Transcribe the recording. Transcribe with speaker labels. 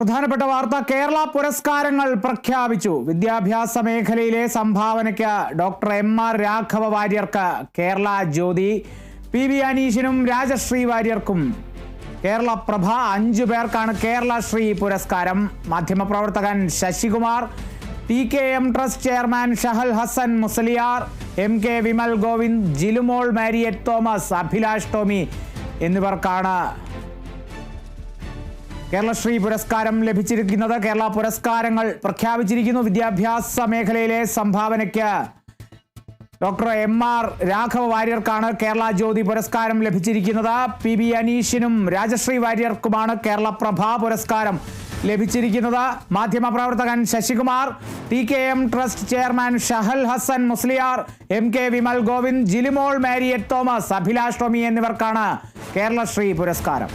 Speaker 1: പ്രധാനപ്പെട്ട വാർത്ത കേരള പുരസ്കാരങ്ങൾ പ്രഖ്യാപിച്ചു. വിദ്യാഭ്യാസ മേഖലയിലെ സംഭാവനയ്ക്ക് ഡോക്ടർ എം ആർ രാഘവ വാര്യർക്ക് കേരള ജ്യോതി പി വി അനീഷിനും രാജശ്രീ വാര്യർക്കും. കേരള പ്രഭ അഞ്ചു പേർക്കാണ് കേരള ശ്രീ പുരസ്കാരം. മാധ്യമപ്രവർത്തകൻ Sasikumar P K M trust chairman Shahal Hasan Musaliyar M K Vimal Govind Jilumol Mariet Thomas Abhilash Tomy എന്നിവർക്കാണ് കേരളശ്രീ പുരസ്കാരം ലഭിച്ചിരിക്കുന്നത് കേരള പുരസ്കാരങ്ങൾ പ്രഖ്യാപിച്ചിരിക്കുന്നു വിദ്യാഭ്യാസ മേഖലയിലെ സംഭാവനയ്ക്ക്. ഡോക്ടർ എം ആർ രാഘവ വാര്യർക്കാണ് കേരള ജ്യോതി പുരസ്കാരം ലഭിച്ചിരിക്കുന്നത്. പി ബി അനീഷിനും രാജശ്രീ വാര്യർക്കുമാണ് കേരള പ്രഭാ പുരസ്കാരം ലഭിച്ചിരിക്കുന്നത്. മാധ്യമപ്രവർത്തകൻ Sasikumar T K M trust chairman Shahal Hasan Musliyar M K Vimal Govind Jilimol Mariet Thomas Abhilash Tomy എന്നിവർക്കാണ് കേരളശ്രീ പുരസ്കാരം.